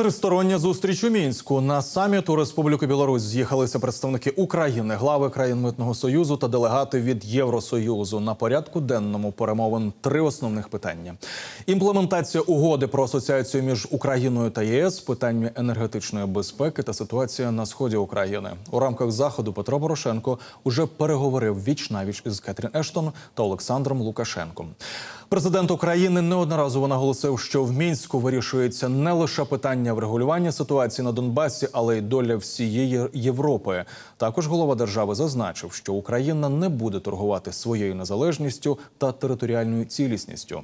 Тристороння зустріч у мінську на саміт у Республіку Білорусь з'їхалися представники України, глави країн митного союзу та делегати від Євросоюзу. На порядку денному перемовин три основних питання: імплементація угоди про асоціацію між Україною та ЄС, питання енергетичної безпеки та ситуація на сході України. У рамках заходу Петро Порошенко уже переговорив віч навіч із Кетрін Ештон та Олександром Лукашенком. Президент України неодноразово наголосив, що в мінську вирішується не лише питання врегулювання ситуації на Донбасі, але й доля всієї Європи. Також голова держави зазначив, що Україна не буде торгувати своєю незалежністю та територіальною цілісністю.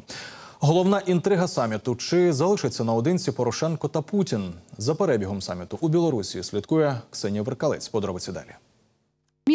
Головна інтрига саміту чи залишиться наодинці Порошенко та Путін за перебігом саміту у Білорусі. Слідкує Ксенія Веркалець. Подробиці далі.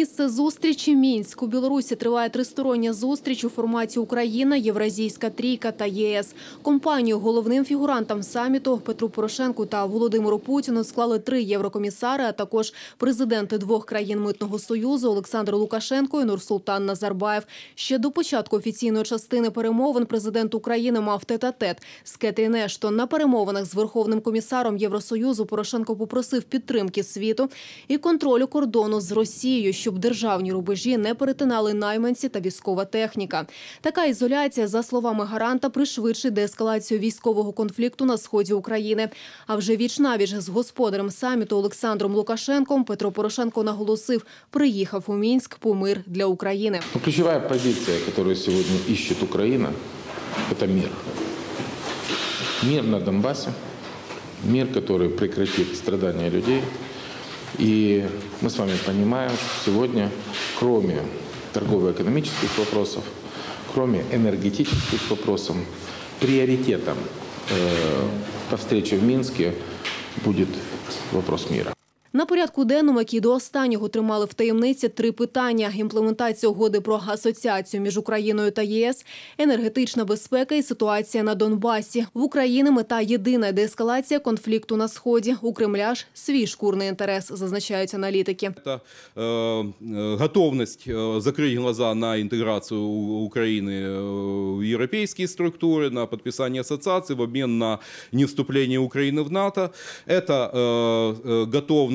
Місце зустрічі Мінськ. У Білорусі триває тристороння зустріч у форматі Україна, Євразійська трійка та ЄС. Компанію головним фігурантам саміту Петру Порошенку та Володимиру Путіну склали три єврокомісари, а також президенти двох країн митного союзу Олександр Лукашенко і Нурсултан Назарбаєв. Ще до початку офіційної частини перемовин президент України мав тет-а-тет з Кетрін Ештон. На перемовинах з верховним комісаром Євросоюзу Порошенко попросив підтримки світу і контролю кордону з Росією щоб державні рубежі не перетинали найманці та військова техніка. Така ізоляція, за словами гаранта, пришвидшить деескалацію військового конфлікту на сході України. А вже віч навіч з господарем саміту Олександром Лукашенком Петро Порошенко наголосив, приїхав у Мінськ по мир для України. Ну, ключевая позиция, которую сегодня ищет Украина, это мир. Мир на Донбассе, мир, который прекратит страдания людей. И мы с вами понимаем, что сегодня, кроме торгово-экономических вопросов, кроме энергетических вопросов, приоритетом э, по встрече в Минске будет вопрос мира. На порядку денному, який до останнього тримали в таємниці три питання: імплементація угоди про асоціацію між Україною та ЄС, енергетична безпека і ситуація на Донбасі. В Україні мета єдина деескалація конфлікту на сході. У Кремля ж свій шкурний інтерес, зазначають аналітики. Это э, э, готовность э, закрыть глаза на интеграцию У- Украины э, в европейские структуры, на подписание ассоциации в обмен на невступление Украины в НАТО. Это э, э,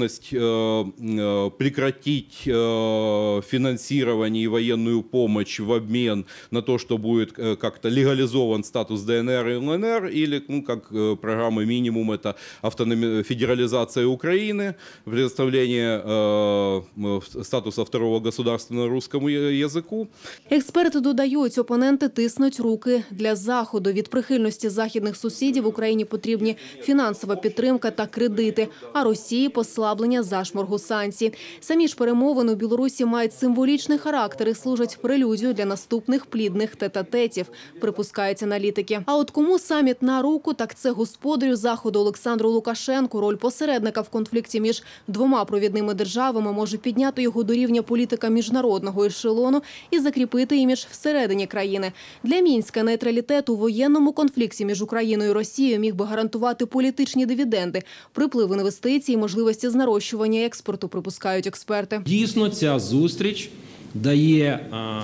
готовность э, э, прекратить э, финансирование и военную помощь в обмен на то, что будет э, как-то легализован статус ДНР и ЛНР, или, ну, как э, программа минимум, это автономи- федерализация Украины, предоставление э, м, статуса второго государства на русскому я- языку. Експерти додають, опоненти тиснуть руки для заходу. Від прихильності західних сусідів Україні потрібні фінансова підтримка та кредити, а Росії послаблення зашморгу санкцій. Самі ж перемовини у Білорусі мають символічний характер і служать прелюдію для наступних плідних тет-а-тетів, припускають аналітики. А от кому саміт на руку, так це господарю заходу Олександру Лукашенку. Роль посередника в конфлікті між двома провідними державами може підняти його до рівня політика міжнародного ешелону і закріпити імідж всередині країни. Для мінська нейтралітет у воєнному конфлікті між Україною і Росією міг би гарантувати політичні дивіденди, приплив інвестицій, можливості з нарощування експорту, припускають експерти. Дійсно, ця зустріч дає а,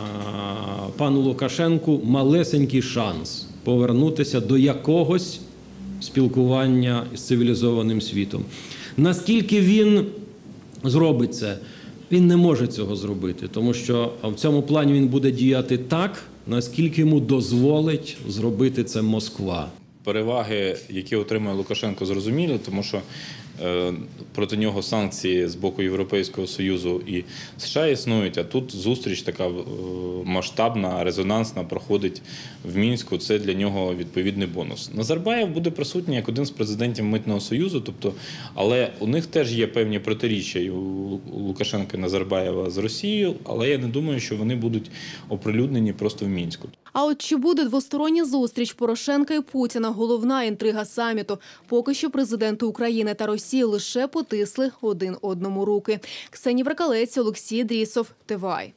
пану Лукашенку малесенький шанс повернутися до якогось спілкування з цивілізованим світом. Наскільки він зробить це? Він не може цього зробити, тому що в цьому плані він буде діяти так, наскільки йому дозволить зробити це Москва. переваги, які отримує Лукашенко, зрозумілі, тому що проти нього санкції з боку Європейського Союзу і США існують. А тут зустріч така е, масштабна, резонансна проходить в мінську. Це для нього відповідний бонус. Назарбаєв буде присутній як один з президентів митного союзу, тобто, але у них теж є певні протиріччя у Лукашенка і Назарбаєва з Росією. Але я не думаю, що вони будуть оприлюднені просто в мінську. А от чи буде двостороння зустріч Порошенка і Путіна? Головна інтрига саміту. Поки що президенти України та Росії лише потисли один одному руки. Ксенія Вракалець, Олексій Дрісов, ТВАЙ.